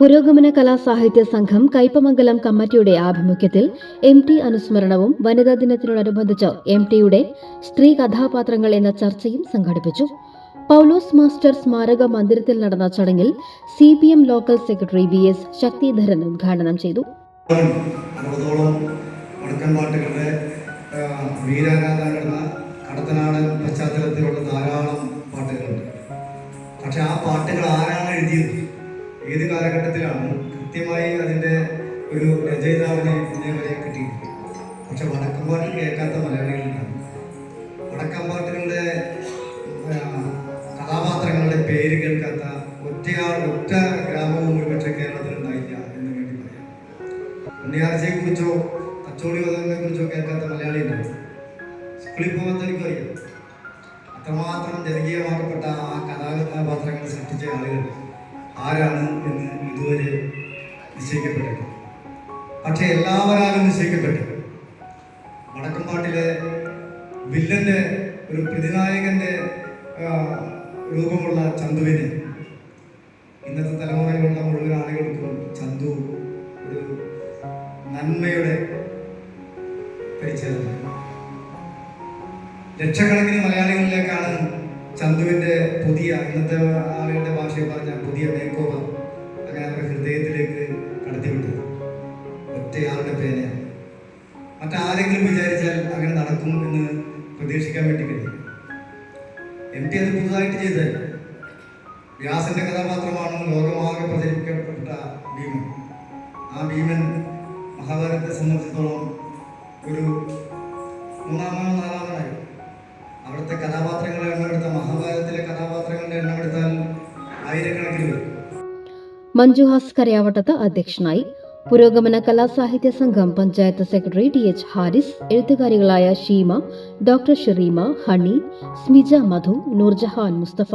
പുരോഗമന കലാ സാഹിത്യ സംഘം കൈപ്പമംഗലം കമ്മിറ്റിയുടെ ആഭിമുഖ്യത്തിൽ എം ടി അനുസ്മരണവും വനിതാ ദിനത്തിനോടനുബന്ധിച്ച് എം ടിയുടെ സ്ത്രീ കഥാപാത്രങ്ങൾ എന്ന ചർച്ചയും സംഘടിപ്പിച്ചു. പൗലോസ് മാസ്റ്റർ സ്മാരക മന്ദിരത്തിൽ നടന്ന ചടങ്ങിൽ C P M local secretary V S Sakthidharan ഉദ്ഘാടനം ചെയ്തു. പശ്ചാത്തലത്തിലുള്ള ധാരാളം പാട്ടുകളുണ്ട്. പക്ഷെ ആ പാട്ടുകൾ ആരാണ് എഴുതിയത്? ഏത് കാലഘട്ടത്തിലാണ് കൃത്യമായി അതിന്റെ ഒരു രചയിതാവിനെ ഇന്നേ വരെ കിട്ടിയിട്ടില്ല പക്ഷെ വടക്കം പാട്ട് കേൾക്കാത്ത മലയാളികളുണ്ടാവും. വടക്കം പാട്ടുകളുടെ കഥാപാത്രങ്ങളുടെ പേര് കേൾക്കാത്ത ഒറ്റയാൾ ഒറ്റ ഗ്രാമവും ഒരുപക്ഷെ കേരളത്തിൽ ഉണ്ടായില്ല എന്ന് വേണ്ടി പറയാം. ഉണ്ണിയാർച്ചയെ കുറിച്ചോ തച്ചോളി വധങ്ങളെ കുറിച്ചോ കേൾക്കാത്ത മലയാളി ഉണ്ടാവും സ്കൂളിൽ പോകാൻ എനിക്കറിയാം. അത്രമാത്രം ജനകീയമാക്കപ്പെട്ട ആ കഥാപാത്രങ്ങൾ സൃഷ്ടിച്ച ആളുകൾ ആരാണ് എന്ന് ഇതുവരെ നിശ്ചയിക്കപ്പെട്ടു പക്ഷെ എല്ലാവരാലും നിശ്ചയിക്കപ്പെട്ടു. വടക്കമ്പാട്ടിലെ വില്ലന്റെ ഒരു പ്രതിനായകന്റെ രൂപമുള്ള ചന്തുവിന് ഇന്നത്തെ തലമുറയിലുള്ള മുഴുവൻ ആളുകൾക്കും ചന്തു ഒരു നന്മയുടെ പരിചയം ലക്ഷക്കണക്കിന് മലയാളികളിലേക്കാണ് ചന്തുവിന്റെ പുതിയ ഇന്നത്തെ ആളുകളുടെ ഭാഷയിൽ പറഞ്ഞ പുതിയ മേക്കോവർ അങ്ങനെ അവരുടെ ഹൃദയത്തിലേക്ക് കടത്തിവിട്ടത്. ഒറ്റയാളുടെ പേനയാണ്. മറ്റാരെങ്കിലും വിചാരിച്ചാൽ അങ്ങനെ നടക്കും എന്ന് പ്രതീക്ഷിക്കാൻ വേണ്ടി കഴിയും എം ടി അത് പുതുതായിട്ട് ചെയ്തത് വ്യാസന്റെ കഥാപാത്രമാണ് ലോകമാകെ പ്രചരിപ്പിക്കപ്പെട്ട ഭീമൻ. ആ ഭീമൻ മഹാഭാരതത്തെ സംബന്ധിച്ചിടത്തോളം ഒരു മൂന്നാമനോ നാലാമനായി അവിടുത്തെ കഥാപാത്രങ്ങളെ എണ്ണമെടുത്ത മഞ്ജുഹാസ് കരയാവട്ടത്ത് അധ്യക്ഷനായി പുരോഗമന കലാസാഹിത്യ സംഘം panchayat secretary T H Haris എഴുത്തുകാരികളായ Sheema doctor ഷെറീമ Honey Smija Madhu Noorjahan Mustafa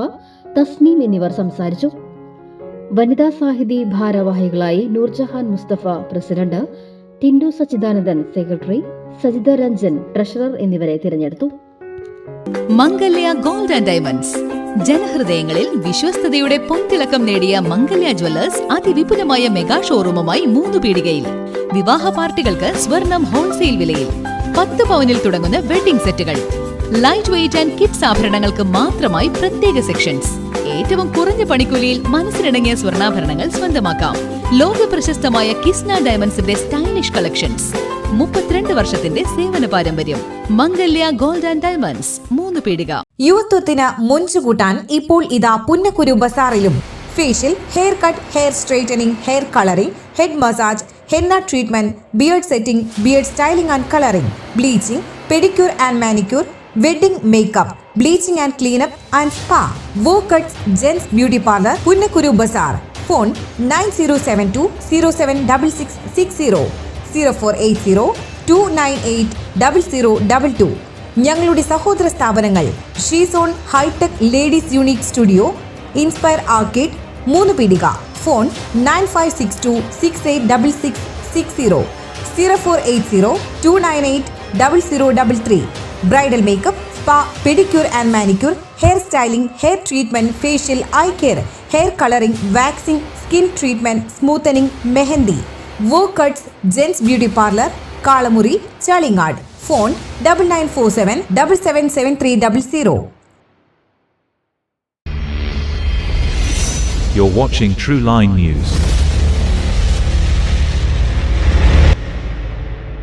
Thasneem എന്നിവർ സംസാരിച്ചു. വനിതാ സാഹിതി ഭാരവാഹികളായി Noorjahan Mustafa president Tindu Sachidanandan secretary Sajitha Ranjan treasurer എന്നിവരെ തിരഞ്ഞെടുത്തു. മംഗല്യ ഗോൾഡ് ആൻഡ് ഡയമണ്ട്സ് ജനഹൃദയങ്ങളിൽ വിശ്വസ്തയുടെ പൊൻതിളക്കം നേടിയ മംഗല്യ ജ്വല്ലേഴ്സ് അതിവിപുലമായ മെഗാ ഷോറൂമുമായി മൂന്ന് പീടികയിൽ. വിവാഹ പാർട്ടികൾക്ക് സ്വർണം ഹോൾസെയിൽ വിലയിൽ. പത്ത് പവനിൽ തുടങ്ങുന്ന വെഡിംഗ് സെറ്റുകൾ. ലൈറ്റ് വെയിറ്റ് ആൻഡ് കിഡ്സ് ആഭരണങ്ങൾക്ക് മാത്രമായി പ്രത്യേക സെക്ഷൻസ് ഏറ്റവും കുറഞ്ഞ പണിക്കൂലിയിൽ മനസ്സിനിണങ്ങിയ സ്വർണാഭരണങ്ങൾ സ്വന്തമാക്കാം. ലോക പ്രശസ്തമായ കിസ്ന ഡയമണ്ട്സിന്റെ സ്റ്റൈലിഷ് കളക്ഷൻസ് മുപ്പത്തിരണ്ട് വർഷത്തിന്റെ സേവന പാരമ്പര്യം. മംഗല്യ ഗോൾഡ് ആൻഡ് ഡയമണ്ട്സ് മൂന്ന് പീടിക. യുവത്വത്തിന് മുഞ്ചുകൂട്ടാൻ ഇപ്പോൾ ഇതാ പുന്നക്കുരു ബസാറിലും. Facial hair cut hair straightening hair colouring head massage henna treatment beard setting beard styling and colouring bleaching pedicure and manicure wedding makeup bleaching and cleanup and spa. Wow cuts gents beauty parlour Punnakuru bazaar. Phone nine zero seven two zero seven double six six zero. Zero four eight zero two nine eight double zero double two. ഞങ്ങളുടെ സഹോദര സ്ഥാപനങ്ങൾ she zone hitech ladies unique studio inspire arcade മൂന്ന് പീടിക. Phone nine five six two six eight double six six zero. Zero four eight zero two nine eight double zero double three. Bridal makeup spa pedicure and manicure hair styling hair treatment facial eye care hair colouring waxing skin treatment smoothening mehndi wow cuts gents beauty parlour Kalamuri Chalingad phone double nine four seven double seven seven three double zero You're watching True Line News.